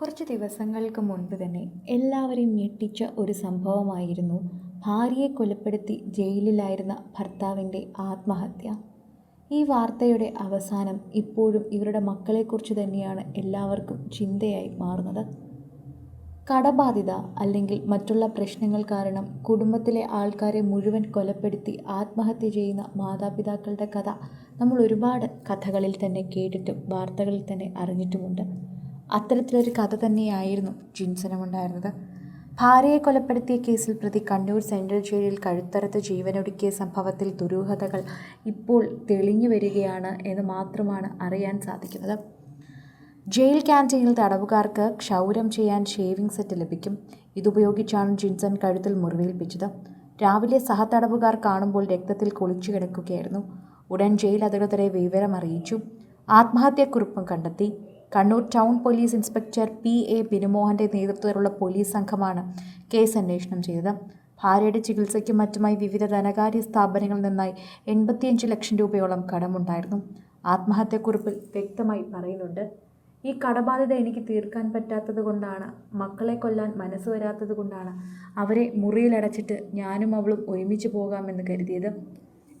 കുറച്ച് ദിവസങ്ങൾക്ക് മുൻപ് തന്നെ എല്ലാവരെയും ഞെട്ടിച്ച ഒരു സംഭവമായിരുന്നു ഭാര്യയെ കൊലപ്പെടുത്തി ജയിലിലായിരുന്ന ഭർത്താവിന്റെ ആത്മഹത്യ. ഈ വാർത്തയുടെ അവസാനം ഇപ്പോഴും ഇവരുടെ മക്കളെക്കുറിച്ച് തന്നെയാണ് എല്ലാവർക്കും ചിന്തയായി മാറുന്നത്. കടബാധിത അല്ലെങ്കിൽ മറ്റുള്ള പ്രശ്നങ്ങൾ കാരണം കുടുംബത്തിലെ ആൾക്കാരെ മുഴുവൻ കൊലപ്പെടുത്തി ആത്മഹത്യ ചെയ്യുന്ന മാതാപിതാക്കളുടെ കഥ നമ്മൾ ഒരുപാട് കഥകളിൽ തന്നെ കേട്ടിട്ടും വാർത്തകളിൽ തന്നെ അറിഞ്ഞിട്ടുമുണ്ട്. അത്തരത്തിലൊരു കഥ തന്നെയായിരുന്നു ജിൻസനുമുണ്ടായിരുന്നത്. ഭാര്യയെ കൊലപ്പെടുത്തിയ കേസിൽ പ്രതി കണ്ണൂർ സെൻട്രൽ ജയിലിൽ കഴുത്തറത്ത് ജീവനൊടുക്കിയ സംഭവത്തിൽ ദുരൂഹതകൾ ഇപ്പോൾ തെളിഞ്ഞു വരികയാണ് എന്ന് മാത്രമാണ് അറിയാൻ സാധിക്കുന്നത്. ജയിൽ ക്യാന്റീനിൽ തടവുകാർക്ക് ക്ഷൗരം ചെയ്യാൻ ഷേവിംഗ് സെറ്റ് ലഭിക്കും. ഇതുപയോഗിച്ചാണ് ജിൻസൺ കഴുത്തിൽ മുറിവേൽപ്പിച്ചത്. രാവിലെ സഹതടവുകാർ കാണുമ്പോൾ രക്തത്തിൽ കുളിച്ചു കിടക്കുകയായിരുന്നു. ഉടൻ ജയിൽ അധികൃതരെ വിവരം അറിയിച്ചു ആത്മഹത്യാക്കുറിപ്പും കണ്ടെത്തി. Kannur town police inspector P A ബിനുമോഹന്റെ നേതൃത്വത്തിലുള്ള പോലീസ് സംഘമാണ് കേസ് അന്വേഷണം ചെയ്തത്. ഭാര്യയുടെ ചികിത്സയ്ക്കും മറ്റുമായി വിവിധ ധനകാര്യ സ്ഥാപനങ്ങളിൽ നിന്നായി എൺപത്തിയഞ്ച് ലക്ഷം രൂപയോളം കടമുണ്ടായിരുന്നു. ആത്മഹത്യക്കുറിപ്പിൽ വ്യക്തമായി പറയുന്നുണ്ട്. ഈ കടബാധ്യത എനിക്ക് തീർക്കാൻ പറ്റാത്തത് കൊണ്ടാണ് മക്കളെ കൊല്ലാൻ മനസ്സ് വരാത്തത് കൊണ്ടാണ് അവരെ മുറിയിലടച്ചിട്ട് ഞാനും അവളും ഒരുമിച്ച് പോകാമെന്ന് കരുതിയത്.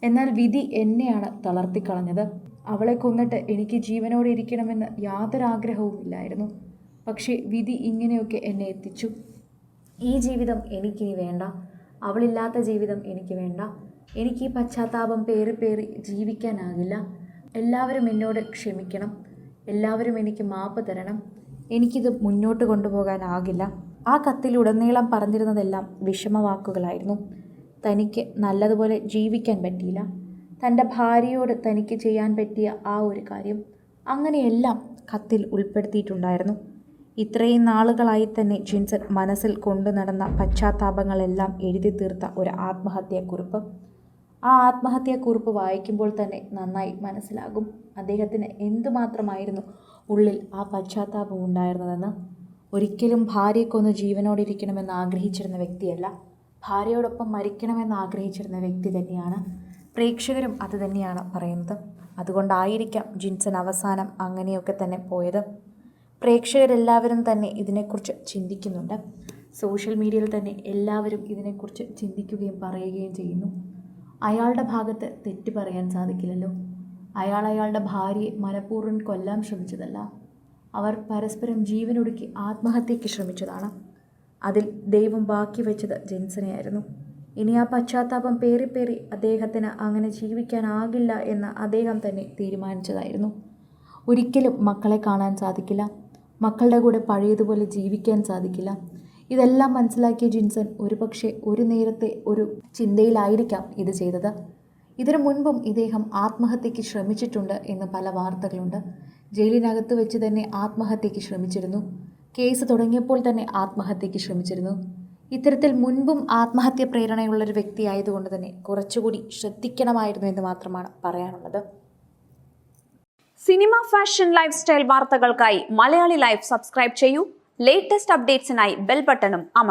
എന്നാൽ വിധി എന്നെയാണ് തളർത്തിക്കളഞ്ഞത്. അവളെ കൊന്നിട്ട് എനിക്ക് ജീവനോടെ ഇരിക്കണമെന്ന് യാതൊരു ആഗ്രഹവും ഇല്ലായിരുന്നു. പക്ഷേ വിധി ഇങ്ങനെയൊക്കെ എന്നെ എത്തിച്ചു. ഈ ജീവിതം എനിക്കിനി വേണ്ട. അവളില്ലാത്ത ജീവിതം എനിക്ക് വേണ്ട. എനിക്ക് ഈ പശ്ചാത്താപം പേറി പേറി ജീവിക്കാനാകില്ല. എല്ലാവരും എന്നോട് ക്ഷമിക്കണം. എല്ലാവരും എനിക്ക് മാപ്പ് തരണം. എനിക്കിത് മുന്നോട്ട് കൊണ്ടുപോകാനാകില്ല. ആ കത്തിലുടനീളം പറഞ്ഞിരുന്നതെല്ലാം വിഷമവാക്കുകളായിരുന്നു. തനിക്ക് നല്ലതുപോലെ ജീവിക്കാൻ പറ്റിയില്ല. തന്റെ ഭാര്യയോട് തനിക്ക് ചെയ്യാൻ പറ്റിയ ആ ഒരു കാര്യം അങ്ങനെയെല്ലാം കത്തിൽ ഉൾപ്പെടുത്തിയിട്ടുണ്ടായിരുന്നു. ഇത്രയും നാളുകളായി തന്നെ ജിൻസൺ മനസ്സിൽ കൊണ്ടു നടന്ന പശ്ചാത്താപങ്ങളെല്ലാം എഴുതി തീർത്ത ഒരു ആത്മഹത്യാക്കുറിപ്പ്. ആ ആത്മഹത്യാക്കുറിപ്പ് വായിക്കുമ്പോൾ തന്നെ നന്നായി മനസ്സിലാകും അദ്ദേഹത്തിന് എന്തുമാത്രമായിരുന്നു ഉള്ളിൽ ആ പശ്ചാത്താപം ഉണ്ടായിരുന്നതെന്ന്. ഒരിക്കലും ഭാര്യയ്ക്കൊന്ന് ജീവനോടിരിക്കണമെന്ന് ആഗ്രഹിച്ചിരുന്ന വ്യക്തിയല്ല ഭാര്യയോടൊപ്പം മരിക്കണമെന്ന് ആഗ്രഹിച്ചിരുന്ന വ്യക്തി തന്നെയാണ്. പ്രേക്ഷകരും അത് തന്നെയാണ് പറയുന്നത്. അതുകൊണ്ടായിരിക്കാം ജിൻസൺ അവസാനം അങ്ങനെയൊക്കെ തന്നെ പോയത്. പ്രേക്ഷകരെല്ലാവരും തന്നെ ഇതിനെക്കുറിച്ച് ചിന്തിക്കുന്നുണ്ട്. സോഷ്യൽ മീഡിയയിൽ തന്നെ എല്ലാവരും ഇതിനെക്കുറിച്ച് ചിന്തിക്കുകയും പറയുകയും ചെയ്യുന്നു. അയാളുടെ ഭാഗത്ത് തെറ്റ് പറയാൻ സാധിക്കില്ലല്ലോ. അയാൾ അയാളുടെ ഭാര്യയെ മനഃപൂർവം കൊല്ലാൻ ശ്രമിച്ചതല്ല. അവർ പരസ്പരം ജീവനൊടുക്കി ആത്മഹത്യയ്ക്ക് ശ്രമിച്ചതാണ്. അതിൽ ദൈവം ബാക്കി വെച്ചത് ജെൻസനെയായിരുന്നു. ഇനി ആ പശ്ചാത്താപം പേറിപ്പേറി പേറി അദ്ദേഹത്തിന് അങ്ങനെ ജീവിക്കാനാകില്ല എന്ന് അദ്ദേഹം തന്നെ തീരുമാനിച്ചതായിരുന്നു. ഒരിക്കലും മക്കളെ കാണാൻ സാധിക്കില്ല. മക്കളുടെ കൂടെ പഴയതുപോലെ ജീവിക്കാൻ സാധിക്കില്ല. ഇതെല്ലാം മനസ്സിലാക്കിയ ജിൻസൺ ഒരുപക്ഷെ ഒരു നേരത്തെ ഒരു ചിന്തയിലായിരിക്കാം ഇത് ചെയ്തത്. ഇതിനു മുൻപും ഇദ്ദേഹം ആത്മഹത്യയ്ക്ക് ശ്രമിച്ചിട്ടുണ്ട് എന്ന് പല വാർത്തകളുണ്ട്. ജയിലിനകത്ത് വെച്ച് തന്നെ ആത്മഹത്യയ്ക്ക് ശ്രമിച്ചിരുന്നു. കേസ് തുടങ്ങിയപ്പോൾ തന്നെ ആത്മഹത്യയ്ക്ക് ശ്രമിച്ചിരുന്നു. ഇത്തരത്തിൽ മുൻപും ആത്മഹത്യ പ്രേരണയുള്ളൊരു വ്യക്തിയായതുകൊണ്ട് തന്നെ കുറച്ചുകൂടി ശ്രദ്ധിക്കണമായിരുന്നു എന്ന് മാത്രമാണ് പറയാനുള്ളത്. സിനിമ ഫാഷൻ ലൈഫ് സ്റ്റൈൽ വാർത്തകൾക്കായി മലയാളി ലൈഫ് സബ്സ്ക്രൈബ് ചെയ്യൂ. ലേറ്റസ്റ്റ് അപ്ഡേറ്റ്സിനായി ബെൽ ബട്ടണും അമർ